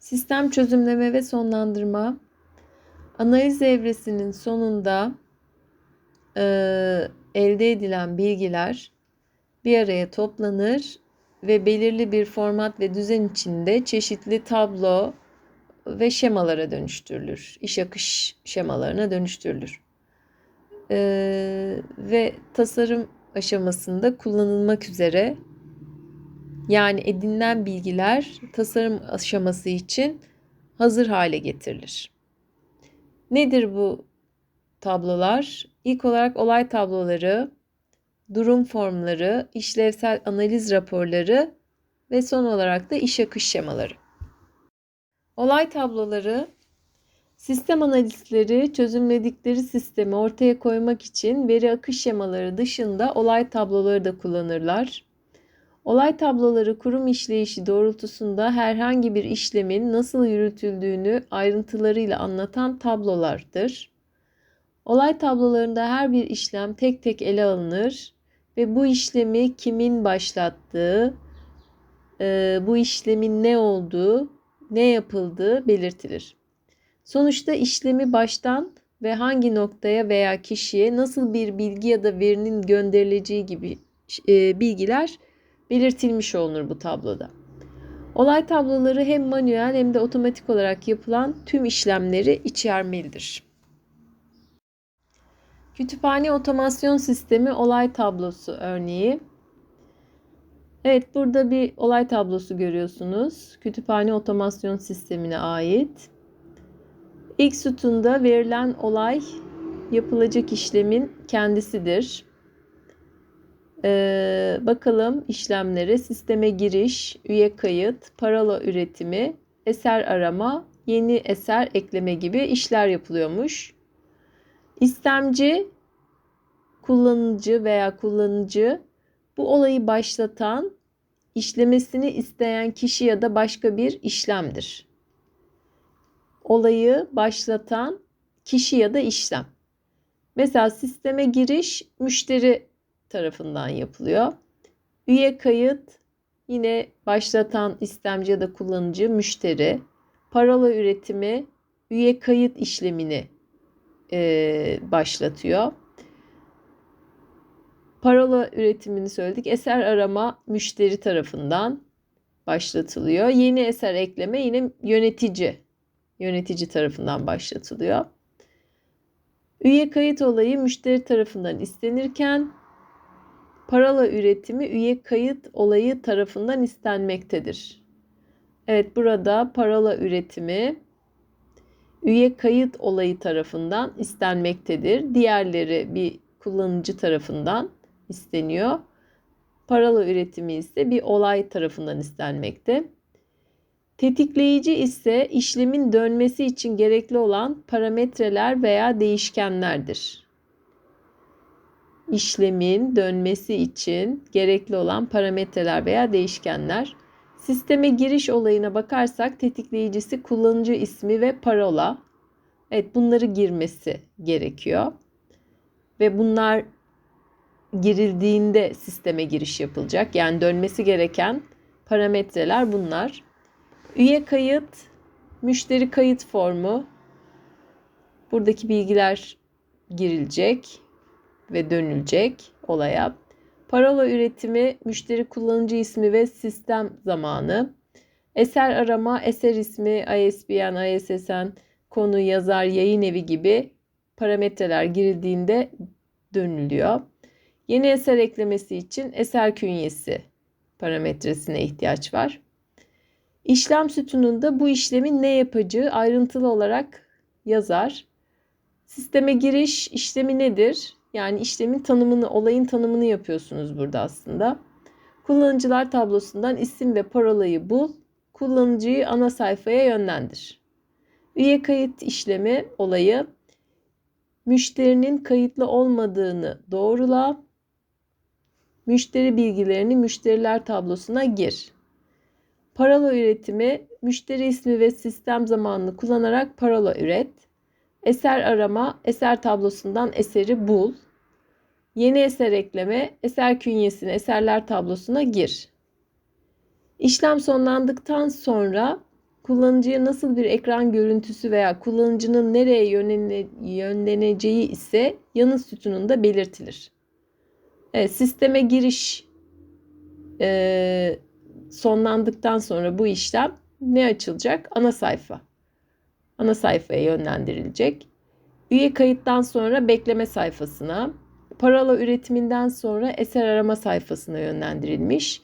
Sistem çözümleme ve sonlandırma. Analiz evresinin sonunda e, elde edilen bilgiler bir araya toplanır ve belirli bir format ve düzen içinde çeşitli tablo ve şemalara dönüştürülür. İş akış şemalarına dönüştürülür. E, ve tasarım aşamasında kullanılmak üzere yani edinilen bilgiler tasarım aşaması için hazır hale getirilir. Nedir bu tablolar? İlk olarak olay tabloları, durum formları, işlevsel analiz raporları ve son olarak da iş akış şemaları. Olay tabloları sistem analistleri çözümledikleri sistemi ortaya koymak için veri akış şemaları dışında olay tabloları da kullanırlar. Olay tabloları kurum işleyişi doğrultusunda herhangi bir işlemin nasıl yürütüldüğünü ayrıntılarıyla anlatan tablolardır. Olay tablolarında her bir işlem tek tek ele alınır ve bu işlemi kimin başlattığı, e, bu işlemin ne olduğu, ne yapıldığı belirtilir. Sonuçta işlemi baştan ve hangi noktaya veya kişiye nasıl bir bilgi ya da verinin gönderileceği gibi e, bilgiler belirtilmiş olunur bu tabloda. Olay tabloları hem manuel hem de otomatik olarak yapılan tüm işlemleri içermelidir. Kütüphane otomasyon sistemi olay tablosu örneği. Evet burada bir olay tablosu görüyorsunuz. Kütüphane otomasyon sistemine ait. İlk sütunda verilen olay yapılacak işlemin kendisidir. Ee, bakalım işlemlere sisteme giriş, üye kayıt, parola üretimi, eser arama, yeni eser ekleme gibi işler yapılıyormuş. İstemci, kullanıcı veya kullanıcı bu olayı başlatan, işlemesini isteyen kişi ya da başka bir işlemdir. Olayı başlatan kişi ya da işlem. Mesela sisteme giriş müşteri tarafından yapılıyor. Üye kayıt yine başlatan istemci ya da kullanıcı müşteri. Parola üretimi üye kayıt işlemini e, başlatıyor. Parola üretimini söyledik. Eser arama müşteri tarafından başlatılıyor. Yeni eser ekleme yine yönetici yönetici tarafından başlatılıyor. Üye kayıt olayı müşteri tarafından istenirken parola üretimi üye kayıt olayı tarafından istenmektedir. Evet burada parola üretimi üye kayıt olayı tarafından istenmektedir. Diğerleri bir kullanıcı tarafından isteniyor. Parola üretimi ise bir olay tarafından istenmekte. Tetikleyici ise işlemin dönmesi için gerekli olan parametreler veya değişkenlerdir işlemin dönmesi için gerekli olan parametreler veya değişkenler. Sisteme giriş olayına bakarsak tetikleyicisi kullanıcı ismi ve parola. Evet bunları girmesi gerekiyor. Ve bunlar girildiğinde sisteme giriş yapılacak. Yani dönmesi gereken parametreler bunlar. Üye kayıt, müşteri kayıt formu. Buradaki bilgiler girilecek ve dönülecek olaya. Parola üretimi, müşteri kullanıcı ismi ve sistem zamanı. Eser arama, eser ismi, ISBN, ISSN, konu, yazar, yayın evi gibi parametreler girildiğinde dönülüyor. Yeni eser eklemesi için eser künyesi parametresine ihtiyaç var. İşlem sütununda bu işlemin ne yapacağı ayrıntılı olarak yazar. Sisteme giriş işlemi nedir? Yani işlemin tanımını, olayın tanımını yapıyorsunuz burada aslında. Kullanıcılar tablosundan isim ve parolayı bul. Kullanıcıyı ana sayfaya yönlendir. Üye kayıt işlemi olayı müşterinin kayıtlı olmadığını doğrula. Müşteri bilgilerini müşteriler tablosuna gir. Parola üretimi müşteri ismi ve sistem zamanını kullanarak parola üret. Eser arama, eser tablosundan eseri bul. Yeni eser ekleme, eser künyesine, eserler tablosuna gir. İşlem sonlandıktan sonra kullanıcıya nasıl bir ekran görüntüsü veya kullanıcının nereye yönlene, yönleneceği ise yanıt sütununda belirtilir. Evet, sisteme giriş e, sonlandıktan sonra bu işlem ne açılacak? Ana sayfa. Ana sayfaya yönlendirilecek. Üye kayıttan sonra bekleme sayfasına, parola üretiminden sonra eser arama sayfasına yönlendirilmiş.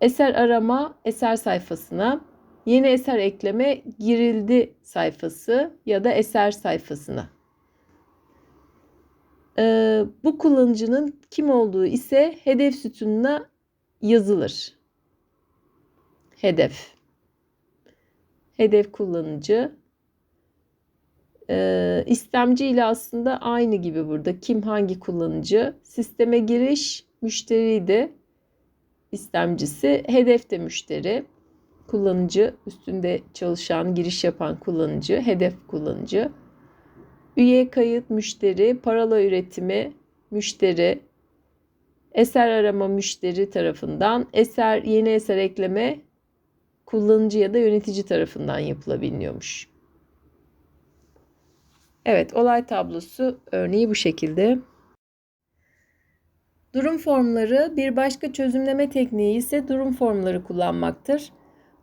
Eser arama eser sayfasına, yeni eser ekleme girildi sayfası ya da eser sayfasına. Ee, bu kullanıcının kim olduğu ise hedef sütununa yazılır. Hedef. Hedef kullanıcı. Ee, istemci ile aslında aynı gibi burada. Kim hangi kullanıcı? Sisteme giriş müşteriydi. istemcisi. Hedef de müşteri. Kullanıcı üstünde çalışan, giriş yapan kullanıcı, hedef kullanıcı. Üye kayıt müşteri, parola üretimi müşteri, eser arama müşteri tarafından, eser yeni eser ekleme kullanıcı ya da yönetici tarafından yapılabiliyormuş. Evet, olay tablosu örneği bu şekilde. Durum formları bir başka çözümleme tekniği ise durum formları kullanmaktır.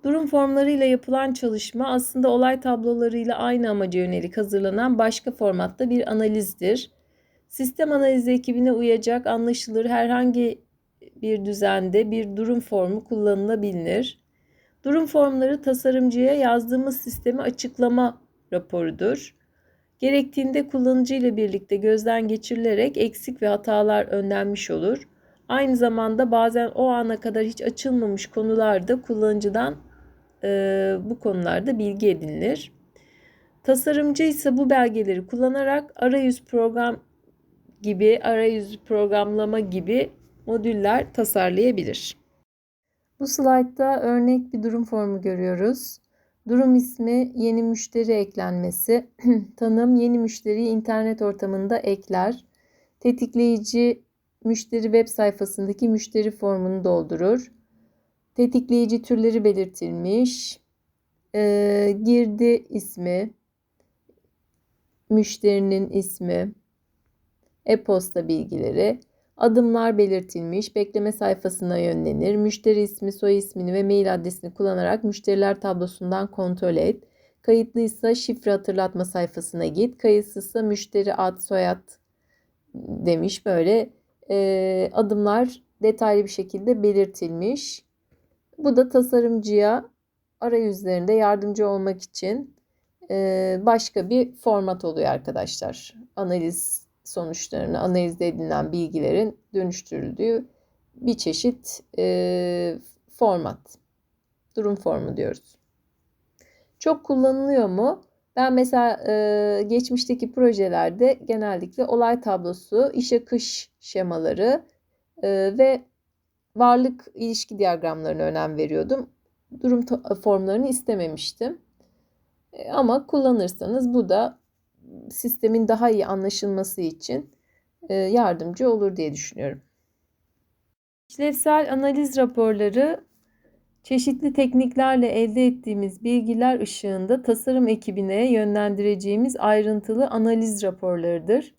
Durum formlarıyla yapılan çalışma aslında olay tablolarıyla aynı amaca yönelik hazırlanan başka formatta bir analizdir. Sistem analizi ekibine uyacak anlaşılır herhangi bir düzende bir durum formu kullanılabilir. Durum formları tasarımcıya yazdığımız sistemi açıklama raporudur. Gerektiğinde kullanıcı ile birlikte gözden geçirilerek eksik ve hatalar önlenmiş olur. Aynı zamanda bazen o ana kadar hiç açılmamış konularda kullanıcıdan e, bu konularda bilgi edinilir. Tasarımcı ise bu belgeleri kullanarak arayüz program gibi, arayüz programlama gibi modüller tasarlayabilir. Bu slaytta örnek bir durum formu görüyoruz. Durum ismi yeni müşteri eklenmesi. Tanım yeni müşteriyi internet ortamında ekler. Tetikleyici müşteri web sayfasındaki müşteri formunu doldurur. Tetikleyici türleri belirtilmiş. Ee, girdi ismi, müşterinin ismi, e-posta bilgileri, adımlar belirtilmiş, bekleme sayfasına yönlenir, müşteri ismi, soy ismini ve mail adresini kullanarak müşteriler tablosundan kontrol et. Kayıtlıysa şifre hatırlatma sayfasına git, kayıtsızsa müşteri ad, soyad demiş böyle e, adımlar detaylı bir şekilde belirtilmiş. Bu da tasarımcıya arayüzlerinde yardımcı olmak için e, başka bir format oluyor arkadaşlar. Analiz sonuçlarını, analizde edilen bilgilerin dönüştürüldüğü bir çeşit e, format. Durum formu diyoruz. Çok kullanılıyor mu? Ben mesela e, geçmişteki projelerde genellikle olay tablosu, iş akış şemaları e, ve varlık ilişki diyagramlarına önem veriyordum. Durum formlarını istememiştim. E, ama kullanırsanız bu da sistemin daha iyi anlaşılması için e, yardımcı olur diye düşünüyorum. İşlevsel analiz raporları çeşitli tekniklerle elde ettiğimiz bilgiler ışığında tasarım ekibine yönlendireceğimiz ayrıntılı analiz raporlarıdır.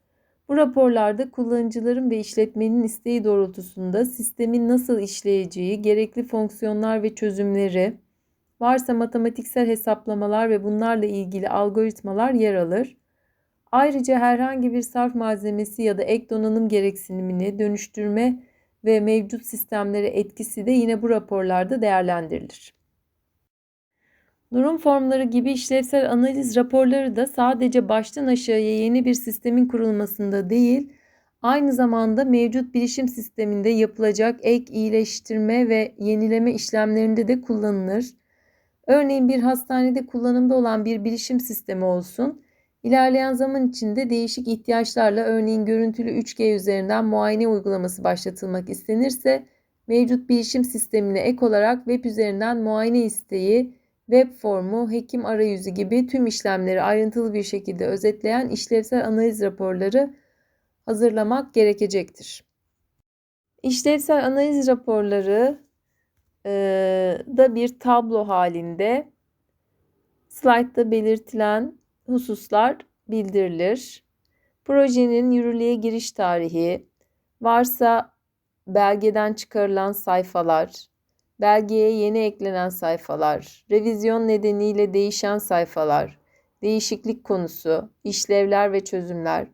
Bu raporlarda kullanıcıların ve işletmenin isteği doğrultusunda sistemin nasıl işleyeceği, gerekli fonksiyonlar ve çözümleri, varsa matematiksel hesaplamalar ve bunlarla ilgili algoritmalar yer alır. Ayrıca herhangi bir sarf malzemesi ya da ek donanım gereksinimini dönüştürme ve mevcut sistemlere etkisi de yine bu raporlarda değerlendirilir. Durum formları gibi işlevsel analiz raporları da sadece baştan aşağıya yeni bir sistemin kurulmasında değil, aynı zamanda mevcut bilişim sisteminde yapılacak ek iyileştirme ve yenileme işlemlerinde de kullanılır. Örneğin bir hastanede kullanımda olan bir bilişim sistemi olsun. İlerleyen zaman içinde değişik ihtiyaçlarla örneğin görüntülü 3G üzerinden muayene uygulaması başlatılmak istenirse mevcut bilişim sistemine ek olarak web üzerinden muayene isteği, web formu, hekim arayüzü gibi tüm işlemleri ayrıntılı bir şekilde özetleyen işlevsel analiz raporları hazırlamak gerekecektir. İşlevsel analiz raporları da bir tablo halinde Slaytta belirtilen hususlar bildirilir. Projenin yürürlüğe giriş tarihi, varsa belgeden çıkarılan sayfalar, belgeye yeni eklenen sayfalar, revizyon nedeniyle değişen sayfalar, değişiklik konusu, işlevler ve çözümler,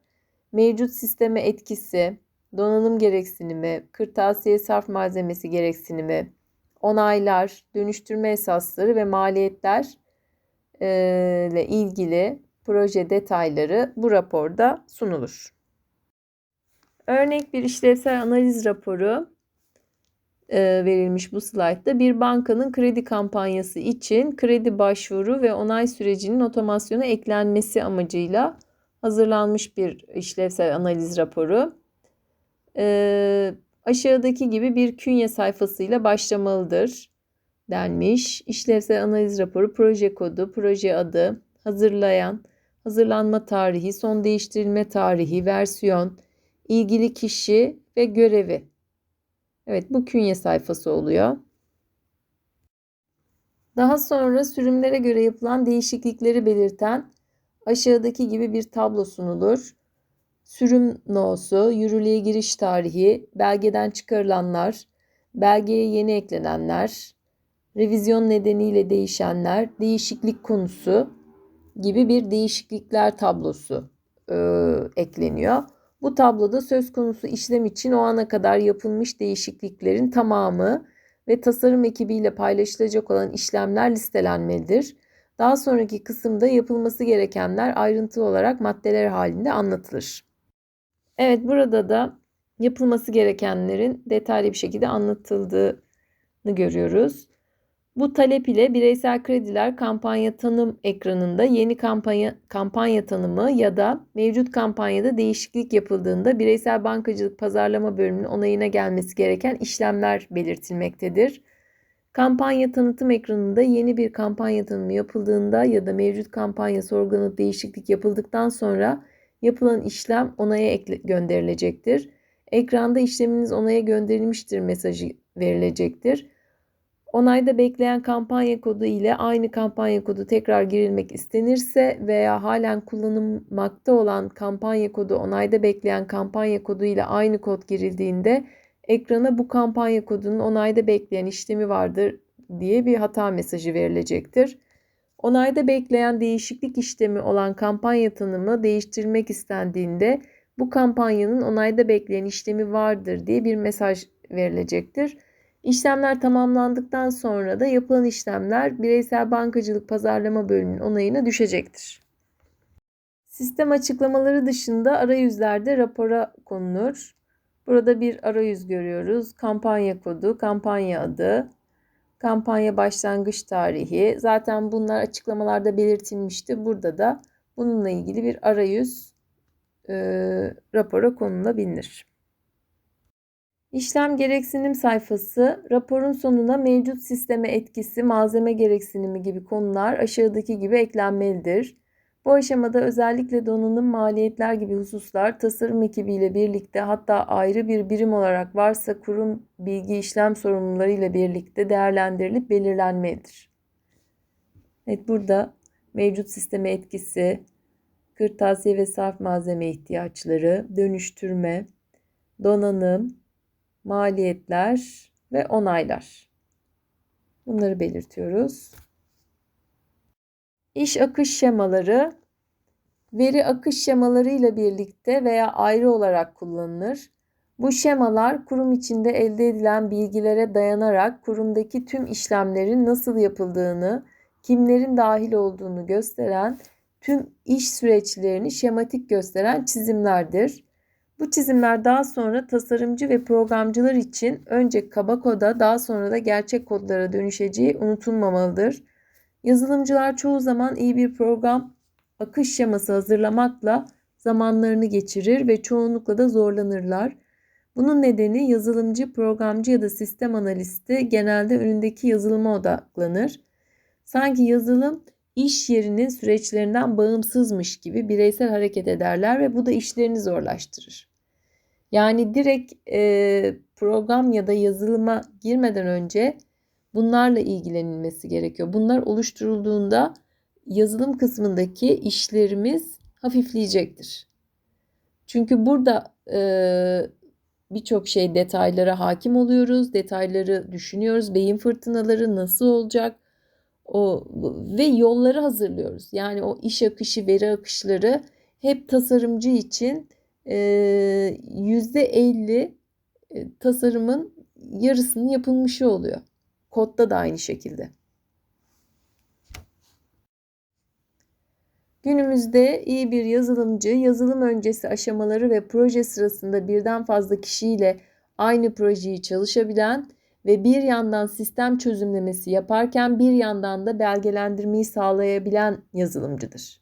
mevcut sisteme etkisi, donanım gereksinimi, kırtasiye sarf malzemesi gereksinimi, onaylar, dönüştürme esasları ve maliyetler ile ilgili proje detayları bu raporda sunulur. Örnek bir işlevsel analiz raporu verilmiş bu slaytta. Bir bankanın kredi kampanyası için kredi başvuru ve onay sürecinin otomasyona eklenmesi amacıyla hazırlanmış bir işlevsel analiz raporu. Ee, aşağıdaki gibi bir künye sayfasıyla başlamalıdır denmiş. İşlevsel analiz raporu, proje kodu, proje adı, hazırlayan, hazırlanma tarihi, son değiştirilme tarihi, versiyon, ilgili kişi ve görevi. Evet bu künye sayfası oluyor. Daha sonra sürümlere göre yapılan değişiklikleri belirten aşağıdaki gibi bir tablo sunulur. Sürüm no'su, yürürlüğe giriş tarihi, belgeden çıkarılanlar, belgeye yeni eklenenler, revizyon nedeniyle değişenler, değişiklik konusu gibi bir değişiklikler tablosu e, ekleniyor. Bu tabloda söz konusu işlem için o ana kadar yapılmış değişikliklerin tamamı ve tasarım ekibiyle paylaşılacak olan işlemler listelenmelidir. Daha sonraki kısımda yapılması gerekenler ayrıntılı olarak maddeler halinde anlatılır. Evet burada da yapılması gerekenlerin detaylı bir şekilde anlatıldığını görüyoruz. Bu talep ile bireysel krediler kampanya tanım ekranında yeni kampanya kampanya tanımı ya da mevcut kampanyada değişiklik yapıldığında bireysel bankacılık pazarlama bölümünün onayına gelmesi gereken işlemler belirtilmektedir. Kampanya tanıtım ekranında yeni bir kampanya tanımı yapıldığında ya da mevcut kampanya sorgulanıp değişiklik yapıldıktan sonra yapılan işlem onaya gönderilecektir. Ekranda işleminiz onaya gönderilmiştir mesajı verilecektir. Onayda bekleyen kampanya kodu ile aynı kampanya kodu tekrar girilmek istenirse veya halen kullanılmakta olan kampanya kodu onayda bekleyen kampanya kodu ile aynı kod girildiğinde ekrana bu kampanya kodunun onayda bekleyen işlemi vardır diye bir hata mesajı verilecektir. Onayda bekleyen değişiklik işlemi olan kampanya tanımı değiştirilmek istendiğinde bu kampanyanın onayda bekleyen işlemi vardır diye bir mesaj verilecektir. İşlemler tamamlandıktan sonra da yapılan işlemler bireysel bankacılık pazarlama bölümünün onayına düşecektir. Sistem açıklamaları dışında arayüzlerde rapora konulur. Burada bir arayüz görüyoruz. Kampanya kodu, kampanya adı, kampanya başlangıç tarihi. Zaten bunlar açıklamalarda belirtilmişti. Burada da bununla ilgili bir arayüz e, rapora konulabilir. İşlem gereksinim sayfası, raporun sonuna mevcut sisteme etkisi, malzeme gereksinimi gibi konular aşağıdaki gibi eklenmelidir. Bu aşamada özellikle donanım, maliyetler gibi hususlar tasarım ekibiyle birlikte hatta ayrı bir birim olarak varsa kurum bilgi işlem sorumluları ile birlikte değerlendirilip belirlenmelidir. Evet burada mevcut sisteme etkisi, kırtasiye ve sarf malzeme ihtiyaçları, dönüştürme, donanım, maliyetler ve onaylar. Bunları belirtiyoruz. İş akış şemaları veri akış şemaları ile birlikte veya ayrı olarak kullanılır. Bu şemalar kurum içinde elde edilen bilgilere dayanarak kurumdaki tüm işlemlerin nasıl yapıldığını, kimlerin dahil olduğunu gösteren tüm iş süreçlerini şematik gösteren çizimlerdir. Bu çizimler daha sonra tasarımcı ve programcılar için önce kaba koda daha sonra da gerçek kodlara dönüşeceği unutulmamalıdır. Yazılımcılar çoğu zaman iyi bir program akış şeması hazırlamakla zamanlarını geçirir ve çoğunlukla da zorlanırlar. Bunun nedeni yazılımcı, programcı ya da sistem analisti genelde önündeki yazılıma odaklanır. Sanki yazılım iş yerinin süreçlerinden bağımsızmış gibi bireysel hareket ederler ve bu da işlerini zorlaştırır. Yani direkt e, program ya da yazılıma girmeden önce bunlarla ilgilenilmesi gerekiyor. Bunlar oluşturulduğunda yazılım kısmındaki işlerimiz hafifleyecektir. Çünkü burada e, birçok şey detaylara hakim oluyoruz, detayları düşünüyoruz, beyin fırtınaları nasıl olacak, o ve yolları hazırlıyoruz. Yani o iş akışı, veri akışları hep tasarımcı için yüzde elli tasarımın yarısının yapılmışı oluyor. Kodda da aynı şekilde. Günümüzde iyi bir yazılımcı yazılım öncesi aşamaları ve proje sırasında birden fazla kişiyle aynı projeyi çalışabilen ve bir yandan sistem çözümlemesi yaparken bir yandan da belgelendirmeyi sağlayabilen yazılımcıdır.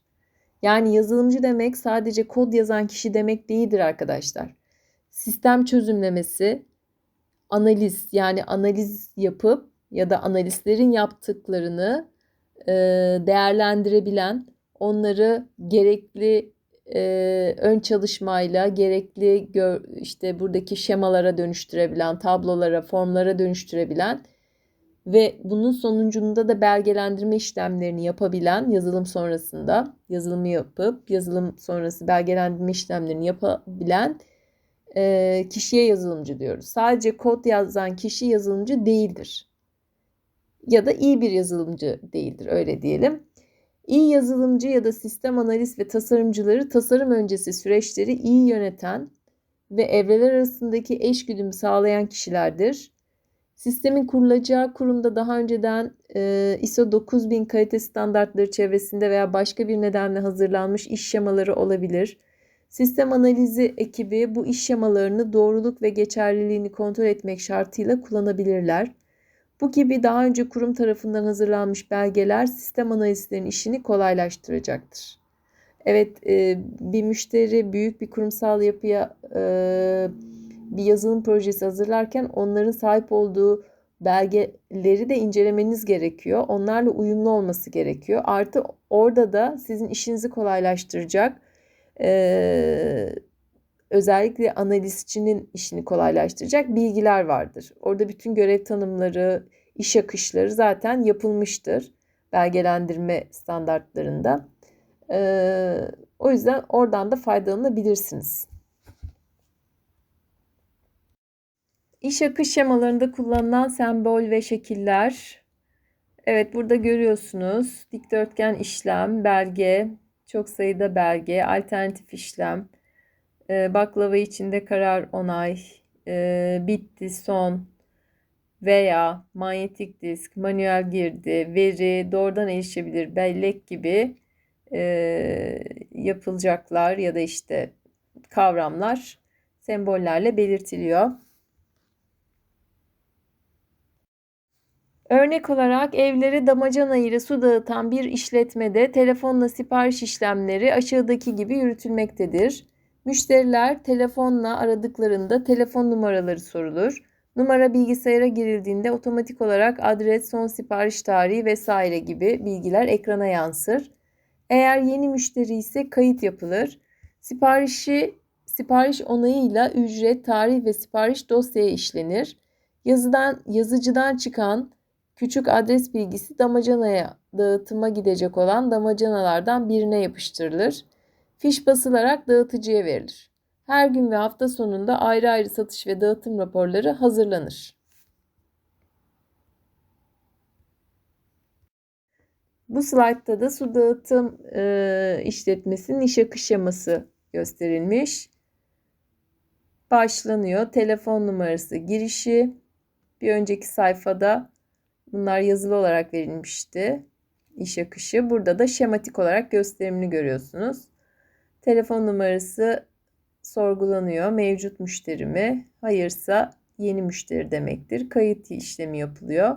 Yani yazılımcı demek sadece kod yazan kişi demek değildir arkadaşlar. Sistem çözümlemesi, analiz yani analiz yapıp ya da analistlerin yaptıklarını değerlendirebilen, onları gerekli e, ön çalışmayla gerekli gör, işte buradaki şemalara dönüştürebilen, tablolara, formlara dönüştürebilen ve bunun sonucunda da belgelendirme işlemlerini yapabilen yazılım sonrasında yazılımı yapıp yazılım sonrası belgelendirme işlemlerini yapabilen e, kişiye yazılımcı diyoruz. Sadece kod yazan kişi yazılımcı değildir. Ya da iyi bir yazılımcı değildir öyle diyelim. İyi yazılımcı ya da sistem analist ve tasarımcıları tasarım öncesi süreçleri iyi yöneten ve evreler arasındaki eşgüdümü sağlayan kişilerdir. Sistemin kurulacağı kurumda daha önceden e, ISO 9000 kalite standartları çevresinde veya başka bir nedenle hazırlanmış iş şemaları olabilir. Sistem analizi ekibi bu iş şemalarını doğruluk ve geçerliliğini kontrol etmek şartıyla kullanabilirler. Bu gibi daha önce kurum tarafından hazırlanmış belgeler sistem analistlerinin işini kolaylaştıracaktır. Evet e, bir müşteri büyük bir kurumsal yapıya e, bir yazılım projesi hazırlarken onların sahip olduğu belgeleri de incelemeniz gerekiyor. Onlarla uyumlu olması gerekiyor. Artı orada da sizin işinizi kolaylaştıracak e, özellikle analistçinin işini kolaylaştıracak bilgiler vardır. Orada bütün görev tanımları, iş akışları zaten yapılmıştır belgelendirme standartlarında. Ee, o yüzden oradan da faydalanabilirsiniz. İş akış şemalarında kullanılan sembol ve şekiller. Evet burada görüyorsunuz. Dikdörtgen işlem, belge, çok sayıda belge, alternatif işlem, e, baklava içinde karar onay, e, bitti son veya manyetik disk, manuel girdi, veri, doğrudan erişebilir bellek gibi e, yapılacaklar ya da işte kavramlar sembollerle belirtiliyor. Örnek olarak evleri damacana ile su dağıtan bir işletmede telefonla sipariş işlemleri aşağıdaki gibi yürütülmektedir. Müşteriler telefonla aradıklarında telefon numaraları sorulur. Numara bilgisayara girildiğinde otomatik olarak adres, son sipariş tarihi vesaire gibi bilgiler ekrana yansır. Eğer yeni müşteri ise kayıt yapılır. Siparişi sipariş onayıyla ücret, tarih ve sipariş dosyaya işlenir. Yazıdan yazıcıdan çıkan küçük adres bilgisi damacanaya dağıtıma gidecek olan damacanalardan birine yapıştırılır. Fiş basılarak dağıtıcıya verilir. Her gün ve hafta sonunda ayrı ayrı satış ve dağıtım raporları hazırlanır. Bu slaytta da su dağıtım e, işletmesinin iş akış şeması gösterilmiş. Başlanıyor. Telefon numarası girişi. Bir önceki sayfada bunlar yazılı olarak verilmişti. İş akışı. Burada da şematik olarak gösterimini görüyorsunuz. Telefon numarası sorgulanıyor. Mevcut müşteri mi? Hayırsa yeni müşteri demektir. Kayıt işlemi yapılıyor.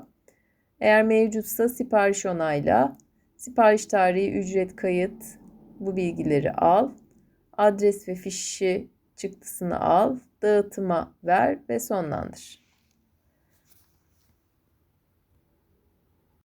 Eğer mevcutsa sipariş onayla. Sipariş tarihi, ücret, kayıt bu bilgileri al. Adres ve fişi çıktısını al. Dağıtıma ver ve sonlandır.